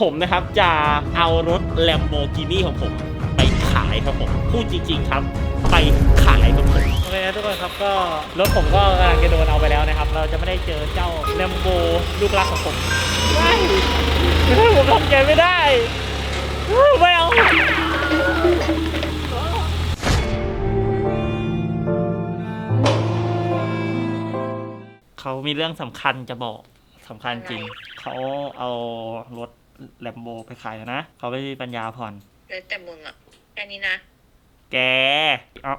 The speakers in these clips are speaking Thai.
ผมนะครับจะเอารถ Lamborghini ของผมไปขายครับผม พูดจริง ๆ ครับ ไปขายครับผมโอเคนะทุกคนครับก็รถผมก็กำลังจะโดนเอาไปแล้วนะครับ เราจะไม่ได้เจอเจ้าแลมโบลูกรักของผมไม่ผมทำใจไม่ได้ไม่เอาเขามีเรื่องสำคัญจะบอกสำคัญจริง เขาเอารถ แลมโบไปขายแล้วนะเขาไม่มีปัญญาผ่อน แล้วแต่มึงอะแค่นี้นะ แกเอา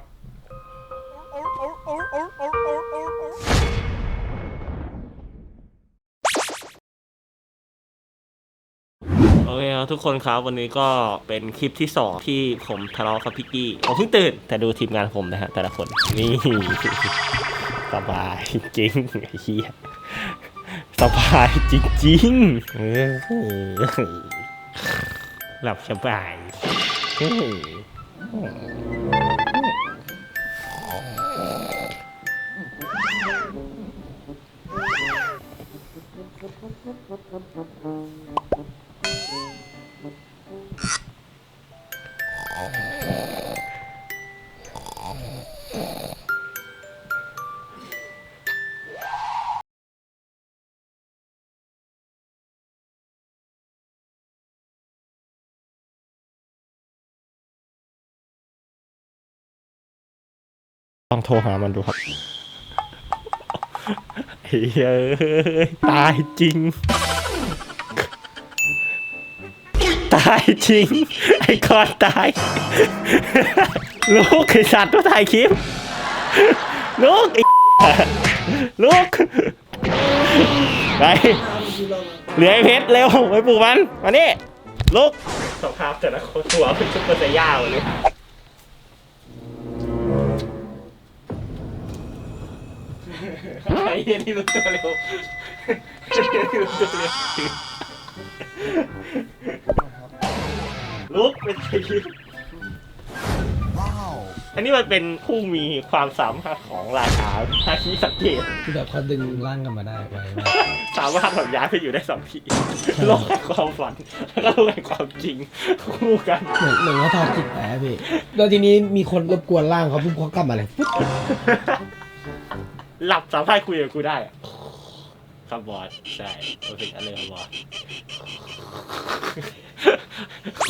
โอเคครับทุกคนครับวันนี้ก็เป็นคลิปที่สองที่ผมทะเลาะกับพี่กี้ผมเพิ่งตื่น แต่ดูทีมงานผมนะฮะแต่ละคน นี่ สบายจริงไอ้เหี้ย สบายจริงๆเออหลับสบาย ต้องโทรหามันดูครับเฮ้ยตายจริง ตายจริง ไอ้คอนตาย ลูกไอสัตว์ตัวถ่ายคลิป ลูกไอ้ลูก ไปเหลือไอ้เพชรเร็วไปปลูกมัน มานี่ลูกสภาพแต่ละคนหัวเป็นซุปเปอร์ไซย่าหมดเลย ไอ้เหี้ยนี่รู้ตัวเร็วไอ้เหี้ยนี่รู้ตัวเร็วลุกเป็นไงอันนี้มันเป็นผู้มีความสามารถของราชาทาคิสังเกต คือแบบเขาดึงร่างกันมาได้ไว้สามารถแบบย้ายไปอยู่ได้สองที่โลกแห่งความฝัน แล้วก็โลกแห่งความจริงคู่กัน เหมือนเหมือนว่าทอดจิตแผลพี่แล้วทีนี้มีคนรบกวนร่างเขาปุ๊บเขากลับมาเลยปุ๊บ หลับสามารถคุยกับกูได้อะครับบอสใช่โอเคอะไรครับบอส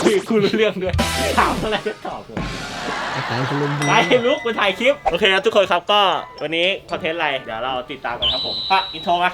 คุยกับกูรู้เรื่องด้วยถามอะไรก็ตอบเลยอาการคุณลุงบูไปลุกมาถ่ายคลิป โอเคครับทุกคนครับก็วันนี้คอนเทนต์อะไร เดี๋ยวเราติดตามกันครับผมอะอินโทรมา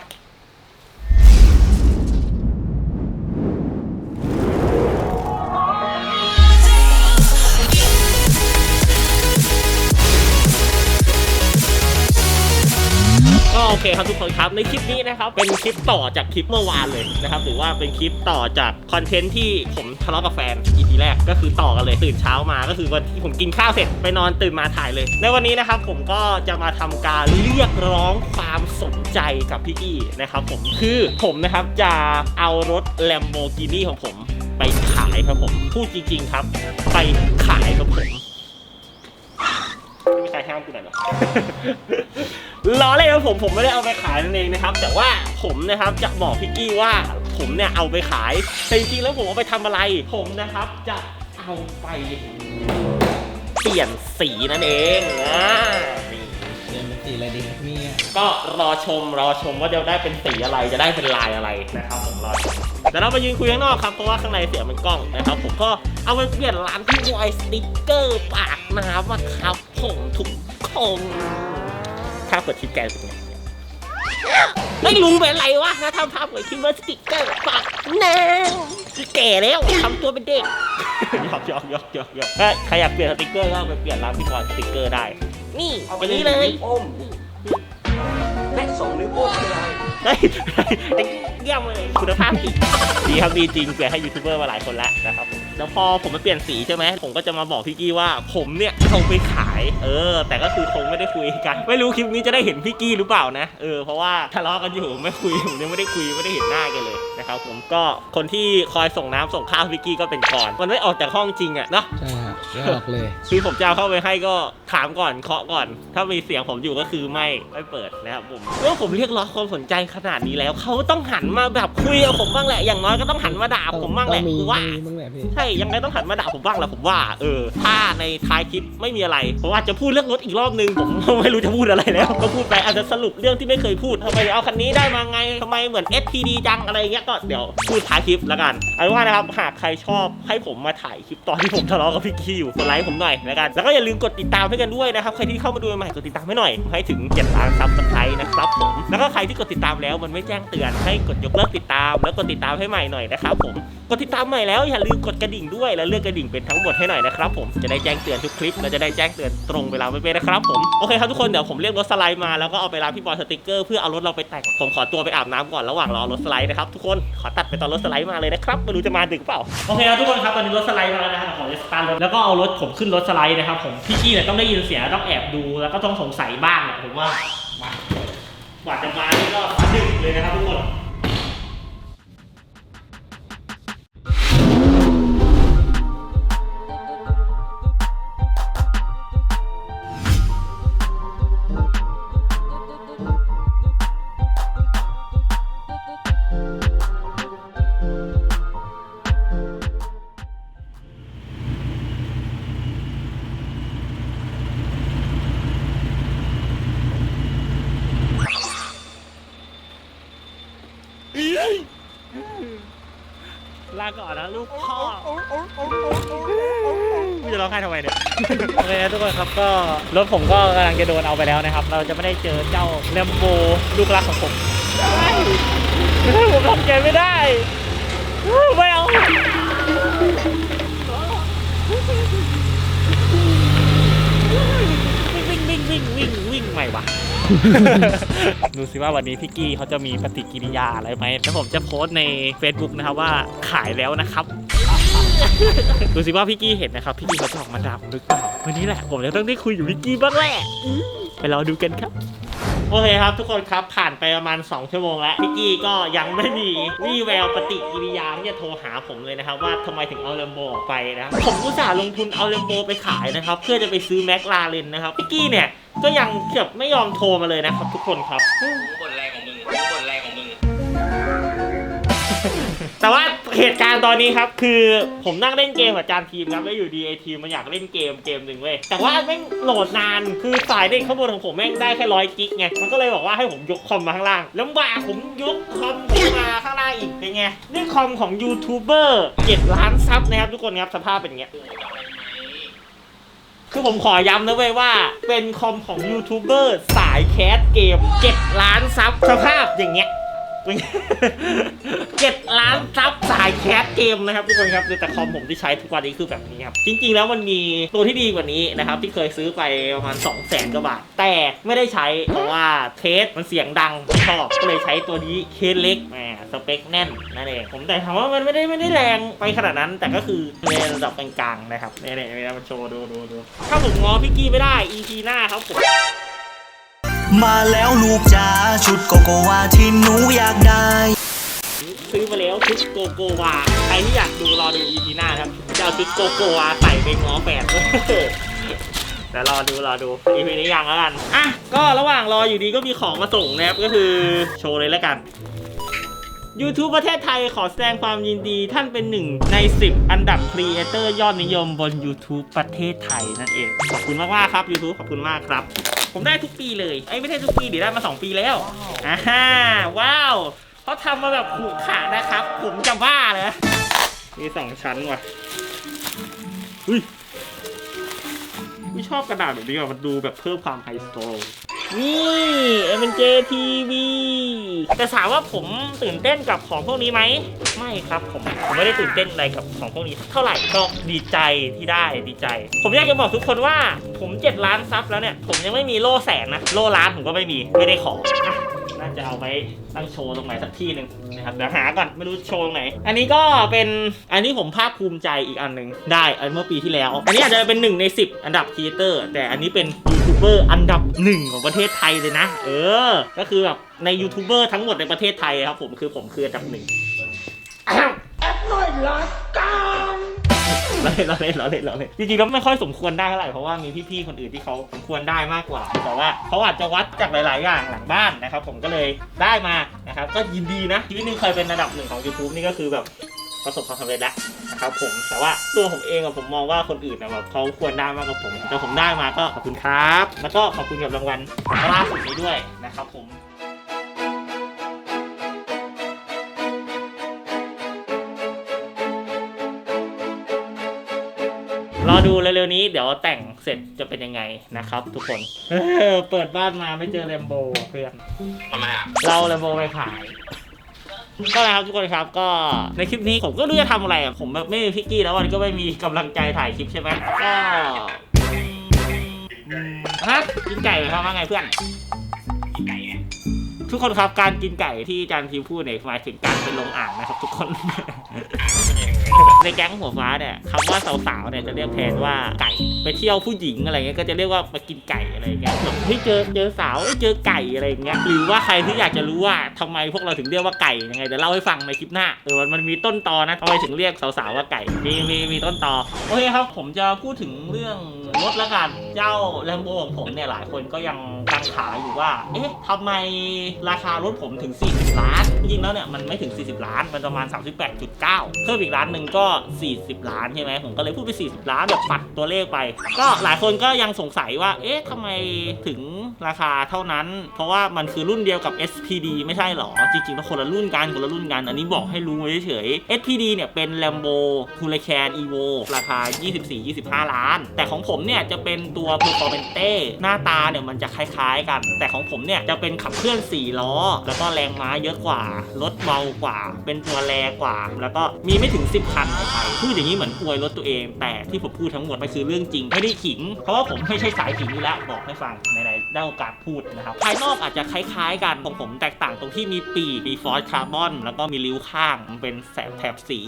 โอเคครับทุกคนครับในคลิปนี้นะครับเป็นคลิปต่อจากคลิปเมื่อวานเลยนะครับหรือว่าเป็นคลิปต่อจากคอนเทนต์ที่ผมทะเลาะกับแฟน EP แรกก็คือต่อกันเลยตื่นเช้ามาก็คือวันที่ผมกินข้าวเสร็จไปนอนตื่นมาถ่ายเลย ในวันนี้นะครับผมก็จะมาทำการเรียกร้องความสนใจกับพี่อี้นะครับผมคือผมนะครับจะเอารถ Lamborghini ของผมไปขายครับผมพูดจริง ๆ ครับ ไปขายครับผมามกูหน่อยหรอ ล้อเล่นครับผมผมไม่ได้เอาไปขายนั่นเองนะครับ แต่ว่าผมนะครับจะบอกพี่กี้ว่าผมเนี่ยเอาไปขายแต่จริงๆแล้วผมเอาไปทำอะไร ผมนะครับจะเอาไปเปลี่ยนสีนั่นเองอ่านี่เรียนเป็นสีอะไรดีครับเนี่ยก็รอชมรอชมว่าจะได้เป็นสีอะไรจะได้เป็นลายอะไรนะครับผมรอชม แต่เราไปยืนคุยข้างนอกครับ เพราะว่าข้างในเสียงมันกล้องนะครับ ผมก็เอาไปเปลี่ยนร้านที่วอยสติกเกอร์ปากน้ำอะครับ ผมทุกคนถ้าเปิดคลิปแกเป็นไงไม่ลุงเป็นไรวะนะทำภาพเปิดคลิปว่าสติกเกอร์ปากน้ำแก่แล้วทำตัวเป็นเด็กหยอกหยอกหยอกหยอกหยอกเอ้ยใครอยากเปลี่ยนสติกเกอร์ก็ไปเปลี่ยนร้านที่วอยสติกเกอร์ได้ นี่อย่างนี้เลย แม่สองนิ้วโป้งไม่ได้เฮ้ยไอ้เยี่ยมเลยคุณภาพดีดีครับดีจริงเกลี่ยให้ยูทูบเบอร์มาหลายคนแล้วนะครับผม เดี๋ยวพอผมมาเปลี่ยนสีใช่ไหมผมก็จะมาบอกพี่กี้ว่าผมเนี่ยเอาไปขาย เออ แต่ก็คือคงไม่ได้คุยกัน ไม่รู้คลิปนี้จะได้เห็นพี่กี้หรือเปล่านะ เออ เพราะว่าทะเลาะกันอยู่ไม่คุยผมยังไม่ได้คุยไม่ได้เห็นหน้ากันเลยนะครับผมก็คนที่คอยส่งน้ำส่งข้าวพี่กี้ก็เป็นก่อน มันไม่ออกจากห้องจริงอะเนาะใช่ฮะไม่ออกเลย คือผมจะเอาเข้าไปให้ก็ถามก่อนเคาะก่อน ถ้ามีเสียงผมอยู่ก็คือไม่ไม่เปิดนะครับผมเมื่อผมเรียกร้องความสนใจขนาดนี้แล้วเขาต้องหันมาแบบคุยกับผมบ้างแหละอย่างน้อยก็ต้องหันมาด่าผมบ้างแหละว่าใช่ยังไงต้องหันมาด่าผมบ้างแหละผมว่า เออ ถ้าในท้ายคลิปไม่มีอะไรผมอาจจะพูดเรื่องรถอีกรอบนึงผมไม่รู้จะพูดอะไรแล้ว ก็พูดไปอาจจะสรุปเรื่องที่ไม่เคยพูดทำไมเอาคันนี้ได้มาไงทำไมเหมือน SPD จังอะไรเงี้ยก็เดี๋ยวพูดท้ายคลิปแล้วกันเอาว่านะครับหากใครชอบให้ผมมาถ่ายคลิปตอนที่ผมทะเลาะกับพี่กี้อยู่กดไลค์ผมหน่อยแล้วกันแล้วก็อย่าลืมกดติดตามให้กันด้วยนะครับใครที่เข้ามาดูใหม่ๆกดติดตามให้หน่อย ให้ถึง7ล้านซับสไครต์นะครับผมแล้วก็ใครที่กดติดตามแล้วมันไม่แจ้งเตือนให้กดยกเลิกติดตาม แล้วกดติดตามให้ใหม่หน่อยนะครับผมกดติดตามใหม่แล้วอย่าลืมกดกระดิ่งด้วยและเลือกกระดิ่งเป็นทั้งหมดให้หน่อยนะครับผมจะได้แจ้งเตือนทุกคลิปและจะได้แจ้งเตือนตรงเวลาไม่เป็นนะครับผมโอเคครับทุกคนเดี๋ยวผมเรียกรถสไลด์มาแล้วก็เอาไปรับพี่บอยสติกเกอร์เพื่อเอารถเราไปแต่งผมขอตัวไปอาบน้ำก่อนระหว่างรอรถสไลด์นะครับทุกคนขอตัดไปตอนรถสไลด์มาเลยนะครับไม่รู้จะมาดึกเปล่าโอเคครับทุกคนครับตอนนี้รถสไลด์มาแล้วนะครับขอจะสตาร์ทรถแล้วก็เอารถผมขึ้นรถสไลด์นะครับผมพี่กี้เนี่ยต้องได้ยินเสียงต้องแอบดูแล้วก็ต้องสงสัยบ้างแหละผมว่ามากว่าจะมานี่ก็ฟ้าดึกเลยนะครับทุกคน ลาก่อนนะลูกพ่อกูจะร้องไห้ทำไมเนี่ย โอเคนะทุกคนครับก็รถผมก็กำลังจะโดนเอาไปแล้วนะครับ เราจะไม่ได้เจอเจ้าแลมโบลูกรักของผมไม่ผมทำใจไม่ได้ ไม่เอาวิ่งวิ่งวิ่งวิ่งวิ่งวิ่งใหม่วะ ดูสิว่าวันนี้พี่กี้เขาจะมีปฏิกิริยาอะไรไหมแล้วผมจะโพสต์ใน Facebook นะครับว่าขายแล้วนะครับ ดูสิว่าพี่กี้เห็นนะครับ พี่กี้เขาจะออกมาดามหรือเปล่าวันนี้แหละ ผมจะต้องได้คุยกับพี่กี้บ้างแหละไปรอดูกันครับ โอเคครับทุกคนครับผ่านไปประมาณ 2 ชั่วโมงแล้วพี่กี้ก็ยังไม่มีวี่แววปฏิกิริยาที่จะโทรหาผมเลยนะครับ ว่าทำไมถึงเอาเลมโบออกไปนะครับผมอุตส่าห์ลงทุนเอาเลมโบไปขายนะครับ เพื่อจะไปซื้อแม็กลาเรนนะครับพี่กี้เนี่ยก็ยังเกือบไม่ยอมโทรมาเลยนะครับทุกคนครับ แต่ว่าเหตุการณ์ตอนนี้ครับคือผมนั่งเล่นเกมกับจานทีมครับแล้วอยู่ดีไอทีมมันอยากเล่นเกมเกมหนึ่งเว้ยแต่ว่าแม่งโหลดนานคือสายเด็กข้างบนของผมแม่งได้แค่ร้อยกิกไงมันก็เลยบอกว่าให้ผมยกคอมมาข้างล่าง แล้วบ่าผมยกคอมผมมาข้างล่างอีกเป็นไงนี่คอมของยูทูบเบอร์เจ็ดล้านซับนะครับทุกคนครับสภาพเป็นอย่างเงี้ยคือผมขอย้ำนะเว้ยว่า เป็นคอมของยูทูบเบอร์สายแคสเกม7ล้านซับสภาพอย่างเงี้ย เจ็ดล้านซับสายแคสเกมนะครับทุกคนครับแต่คอมผมที่ใช้ทุกวันนี้คือแบบนี้ครับ จริง ๆ แล้วมันมีตัวที่ดีกว่านี้นะครับ ที่เคยซื้อไปประมาณ2 0 0แสนกว่าบาท แต่ไม่ได้ใช้ เพราะว่าเทสมันเสียงดังไม่ชอบก็เลยใช้ตัวนี้เคสเล็กแหมสเปคแน่นนั่นเองผมแต่ถามว่ามันไม่ได้ไม่ได้แรงไปขนาดนั้น แต่ก็คือในระดับกลางๆนะครับเนี่ยเนี่ยมันโชว์ดูดูดูถ้าผมง้อพี่กี้ไม่ได้ EP หน้าครับผม มาแล้วลูกจ๋าชุดโกโกวาที่หนูอยากได้ ซื้อมาแล้วชุดโกโกวาใครที่อยากดูรอดู EP หน้าครับจะเอาชุดโกโกวาใส่ไปง้อแฟนแต่รอดูรอดู EP นี้ยังแล้วกัน อะ ก็ระหว่างรออยู่ดีก็มีของมาส่งนะครับ ก็คือโชว์เลยแล้วกัน YouTube ประเทศไทยขอแสดงความยินดีท่านเป็นหนึ่งใน 10 อันดับครีเอเตอร์ยอดนิยมบน YouTube ประเทศไทยนั่นเอง ขอบคุณมาก ๆ ครับ YouTube ขอบคุณมากครับ ผมได้ทุกปีเลยไอ้ยไม่ใช่ทุกปีเดี๋ยวได้มา 2 ปีแล้วอ่าฮ่าว้าวเขาทำมาแบบขู่ขานะครับ ผมจะบ้าเลยมีสองชั้นว่ะอุ้ยไม่ชอบกระดาษแบบนี้ว่ะมันดูแบบเพิ่มความไฮโซนี่ m j TV แต่ถามว่าผมตื่นเต้นกับของพวกนี้ไหมไม่ครับผมผมไม่ได้ตื่นเต้นอะไรกับของพวกนี้ เท่าไหร่ก็ดีใจที่ได้ดีใจ ผมอยากจะบอกทุกคนว่าผม7ล้านซับแล้วเนี่ยผมยังไม่มีโล่แสนนะโล่ล้านผมก็ไม่มีไม่ได้ขอน่าจะเอาไว้ตั้งโชว์ตรงไหนสักที่หนึ่งนะครับเดี๋ยวหาก่อนไม่รู้โชว์ตรงไหน อันนี้ก็เป็นอันนี้ผมภาคภูมิใจอีกอันหนึ่งได้อันเมื่อปีที่แล้ว อันนี้อาจจะเป็นหนึ่งใน 10 อันดับครีเอเตอร์แต่อันนี้เป็นยู เบอร์อันดับหนึ่งของประเทศไทยเลยนะ เออ ก็คือแบบในยูทูบเบอร์ทั้งหมดในประเทศไทยครับผมคือผมคืออันดับหนึ่งเราเล่นเราเล่นเราเล่นเราเล่นจริงๆแล้วไม่ค่อยสมควรได้เท่าไหร่เพราะว่ามีพี่ๆคนอื่นที่เขาสมควรได้มากกว่า แต่ว่าเขาอาจจะวัดจากหลายๆอย่างหลังบ้านนะครับ ผมก็เลยได้มานะครับก็ยินดีนะชีวิตหนึงเคยเป็นระดับหนึ่งของ YouTube นี่ก็คือแบบประสบความสำเร็จแล้วนะ ครับผมแต่ว่าตัวผมเองอะผมมองว่าคนอื่นอะแบบเขาควรได้มากกว่าผม แต่ผมได้มาก็ขอบคุณครับ แล้วก็ขอบคุณกับรางวัลล่าสุดนี้ด้วยนะครับผมรอดูเร็วๆนี้เดี๋ยวแต่งเสร็จจะเป็นยังไงนะครับ ทุกคนเออเปิดบ้านมาไม่เจอแลมโบเพื่อนทำไมอะเราแลมโบไปขาย ก็นะครับทุกคนครับก็ในคลิปนี้ผมก็ไม่รู้จะทำอะไรอะผมแบบไม่มีพิกกี้แล้ววันก็ไม่มีกำลังใจถ่ายคลิปใช่ไหมก็อืมฮะกินไก่ไหมครับว่าไงเพื่อน ทุกคนครับการกินไก่ที่อาจารย์ทีมพูดเนี่ยหมายถึงการเป็นลงอ่างนะครับ ทุกคน ในแก๊งหัวฟ้าเนี่ยคำว่าสาวๆเนี่ยจะเรียกแทนว่าไก่ไปเที่ยวผู้หญิงอะไรเงี้ยก็จะเรียกว่ามากินไก่อะไรเงี้ยแบบเฮ้ยเจอเจอสาวเอ้ยเจอไก่อะไรเงี้ยหรือว่าใครที่อยากจะรู้ว่าทำไมพวกเราถึงเรียกว่าไก่ยังไงเดี๋ยวเล่าให้ฟังในคลิปหน้าเออมันมันมีต้นตอนะทำไมถึงเรียกสาวๆว่าไก่มีมีมีต้นตอโอเคครับ ผมจะพูดถึงเรื่อง รถละกัน เจ้าแลมโบของผมเนี่ยหลายคนก็ยังกังขาอยู่ว่า เอ๊ะทำไมราคารถผมถึง 40 ล้าน จริงๆแล้วเนี่ยมันไม่ถึง 40 ล้าน มันประมาณ 38.9 เพิ่มอีกล้านหนึ่งก็ 40 ล้านใช่ไหมผมก็เลยพูดไป 40 ล้านแบบปัดตัวเลขไป ก็หลายคนก็ยังสงสัยว่า เอ๊ะทำไมถึงราคาเท่านั้น เพราะว่ามันคือรุ่นเดียวกับ SPD ไม่ใช่หรอ จริงๆแล้วคนละรุ่นกันคนละรุ่นกัน อันนี้บอกให้รู้เฉยๆ SPD เนี่ยเป็น Lambo Huracan Evo ราคา 24-25 ล้าน แต่ของผมเนี่ยจะเป็นตัว Performante หน้าตาเนี่ยมันจะคล้ายๆกัน แต่ของผมเนี่ยจะเป็นขับเคลื่อน 4 ล้อ แล้วก็แรงม้าเยอะกว่ารถเบากว่า เป็นตัวแรงกว่า แล้วก็มีไม่ถึง 10 คันไทยพูดอย่างนี้เหมือนอวยรถตัวเอง แต่ที่ผมพูดทั้งหมดมันคือเรื่องจริงไม่ได้ขิง เพราะว่าผมไม่ใช่สายขิงอยู่แล้วบอกให้ฟังไหนๆได้โอกาสพูดนะครับภายนอกอาจจะคล้ายๆกันของผมแตกต่างตรงที่มีปีกมีฟอสคาร์บอนแล้วก็มีริ้วข้างมันเป็นแสบแถบสี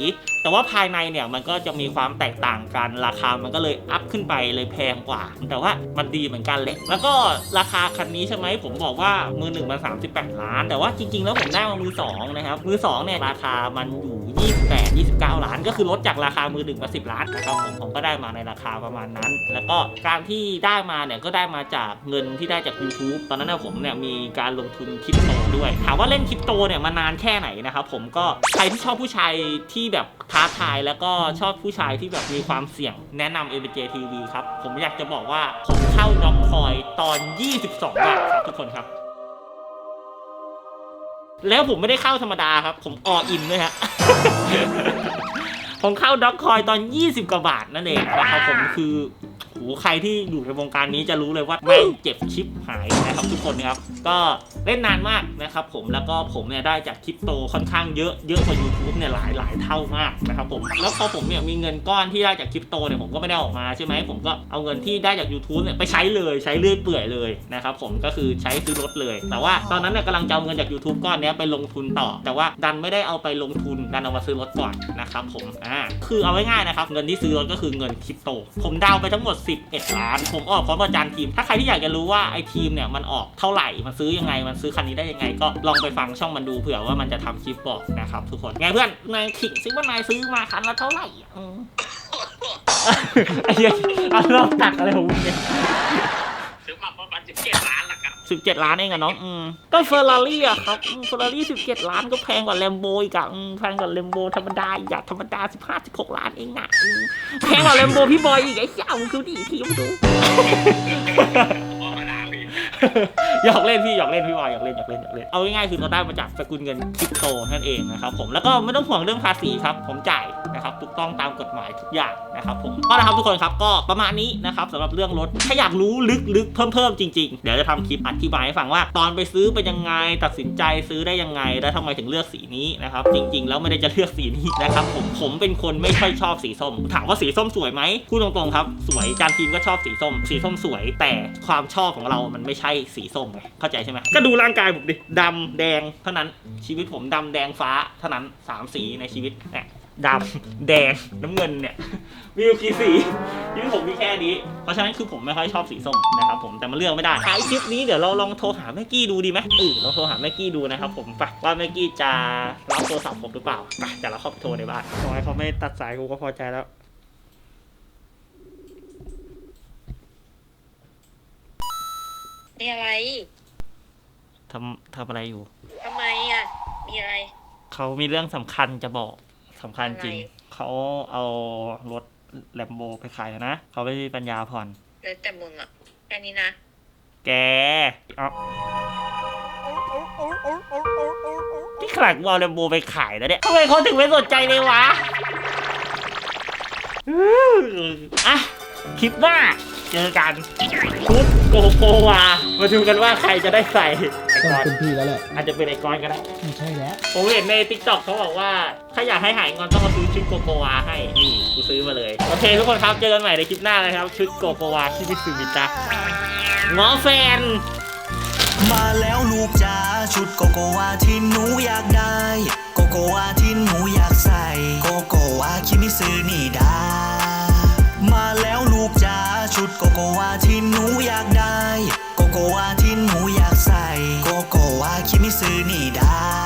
แต่ว่าภายในเนี่ยมันก็จะมีความแตกต่างกันราคามันก็เลยอัพขึ้นไปเลยแพงกว่า แต่ว่ามันดีเหมือนกันแหละแล้วก็ราคาคันนี้ใช่ไหมผมบอกว่ามือหนึ่งมัน38 ล้าน แต่ว่าจริง ๆ แล้วผมได้มามือสองนะครับมือสองเนี่ยราคามันอยู่ 28 29 ล้าน ก็คือลดจากราคามือหนึ่งมา 10 ล้านนะครับผมผมก็ได้มาในราคาประมาณนั้น แล้วก็การที่ได้มาเนี่ยก็ได้มาจากเงินที่ได้จาก YouTube ตอนนั้นนะผมเนี่ยมีการลงทุนคริปโตด้วยถามว่าเล่นคริปโตเนี่ยมานานแค่ไหนนะครับผมก็ใครที่ชอบผู้ชายที่แบบท้าทายแล้วก็ชอบผู้ชายที่แบบมีความเสี่ยงแนะนำ MJ TV ครับผมอยากจะบอกว่าผมเข้าด็อกคอยตอน 22 บาทครับทุกคนครับ แล้วผมไม่ได้เข้าธรรมดาครับ ผมอออินด้วยฮะผมเข้าด็อกคอยตอน 20 กว่าบาทนั่นเองนะครับผมคือโหใครที่อยู่ในวงการนี้จะรู้เลยว่าแม่งเจ็บชิปหายนะครับทุกคนนะครับ ก็เล่นนานมากนะครับผมแล้วก็ผมเนี่ยได้จากคริปโตค่อนข้างเยอะเยอะกว่า YouTube เนี่ยหลายหลายเท่ามากนะครับผมแล้วพอผมเนี่ยมีเงินก้อนที่ได้จากคริปโตเนี่ยผมก็ไม่ได้ออกมาใช่ไหมผมก็เอาเงินที่ได้จาก YouTube เนี่ยไปใช้เลยใช้เรื่อยเปื่อยเลยนะครับผมก็คือใช้ซื้อรถเลย แต่ว่าตอนนั้นเนี่ยกำลังจะเอาเงินจาก YouTube ก้อนนี้ไปลงทุนต่อ แต่ว่าดันไม่ได้เอาไปลงทุนดันเอามาซื้อรถก่อนนะครับผมอ่าคือเอาไว้ง่ายนะครับเงินที่ซื้อรถก็คือเงินคริปโต ผมดาวไปทั้งหมด 11 ล้าน ผมออกพร้อมกับอาจารย์ทีม ถ้าใครที่อยากจะรู้ว่าไอทีมเนี่ยมันออกเท่าไหร่มันซื้อยังไงมนซื้อคันนี้ได้ยังไง ก็ลองไปฟังช่องมันดูเผื่อว่ามันจะทำคลิปบอกนะครับทุกคนไงเพื่อนนายขิงซิว่านายซื้อมาคันละเท่าไหร่อืมไอ้เหี้ยเอาเริ่มตัดอะไรของมึงเนี่ยซื้อมาประมาณ17ล้านละกันสิบเจ็ดล้านเองอะน้องอืมก็เฟอร์รารี่อะครับเฟอร์รารี่สิบเจ็ดล้านก็แพงกว่าแลมโบอีกอะแพงกว่าแลมโบธรรมดาอีกอะธรรมดาสิบห้าสิบหกล้านเองอะแพงกว่าแลมโบพี่บอยอีกไอ้เจ้ามึงดูดิทีมดู หยอกเล่นพี่หยอกเล่นพี่บอยหยอกเล่นหยอกเล่นหยอกเล่นเอาง่ายๆคือเราได้มาจากสกุลเงินคริปโตนั่นเองนะครับผมแล้วก็ไม่ต้องห่วงเรื่องภาษีครับผมจ่าย นะครับถูกต้องตามกฎหมายทุกอย่างนะครับผมก็นะครับทุกคนครับก็ประมาณนี้นะครับสำหรับเรื่องรถถ้าอยากรู้ลึกๆ เพิ่มๆจริงๆ เดี๋ยวจะทำคลิปอธิบายให้ฟังว่า ตอนไปซื้อเป็นยังไง ตัดสินใจซื้อได้ยังไง และทำไมถึงเลือกสีนี้นะครับจริง ๆ แล้วไม่ได้จะเลือกสีนี้นะครับผมผมเป็นคนไม่ค่อยชอบสีส้ม ถามว่าสีส้มสวยไหมพูดตรงๆครับ สวยจานทีมก็ชอบสีส้ม สีส้มสวย แต่ความชอบของเรามันไม่ใช่สีส้มไงเข้าใจใช่ไหมก็ดูร่างกายผมดิดำแดงเท่านั้นชีวิตผมดำแดงฟ้าเท่านั้นสามสีในชีวิตเนี่ย ดำแดงน้ำเงินเนี่ยมีอยู่กี่สีชีวิตผมมีแค่นี้ เพราะฉะนั้นคือผมไม่ค่อยชอบสีส้มนะครับผมแต่มันเลือกไม่ได้ท้ายคลิปนี้เดี๋ยวเราลองโทรหาแม่กี้ดูดีไหมเออเราโทรหาแม่กี้ดูนะครับผมไปว่าแม่กี้จะรับโทรศัพท์ผมหรือเปล่าไปเดี๋ยวเราเข้าไปโทรในบ้านขอให้เขาไม่ตัดสายกูก็พอใจแล้วมีอะไรทำทำอะไรอยู่ทำไมอะ มีอะไร เขามีเรื่องสำคัญจะบอก สำคัญจริงอะไรเขาเอารถแลมโบไปขายแล้วนะ เขาไม่มีปัญญาผ่อน แล้วแต่มึงอะแค่นี้นะ แกเอาที่ขนาดกูเอาแลมโบไปขายแล้วเนี่ยทำไมเขาถึงไม่สนใจเลยวะอื้ออะ คลิปหน้า เจอกันชุดโกโกวา มาดูกันว่าใครจะได้ใส่ไอ้ ต้องกอนเป็นพี่แล้วแหละอาจจะเป็นไอ้กอนก็ได้ไม่ใช่แล้วผมเห็นในติ๊กต็อกเขาบอกว่าถ้าอยากให้หายงอนต้องมาซื้อชุดโกโกวาให้นี่กูซื้อมาเลยโอเคทุกคนครับเจอกันใหม่ในคลิปหน้านะครับ ชุดโกโกวาที่มิตซูบิตะง้อแฟนมาแล้วลูกจ๋าชุดโกโกวาที่หนูอยากได้ โกโกวาที่หนูอยากใส่ โกโกวาคิมิซึนี่ดามาแล้วลูกจ๋าชุดโกโกวาที่ โกวาทินหมูอยากใส่ โกโกวาคิดไม่ซื้อนี่ได้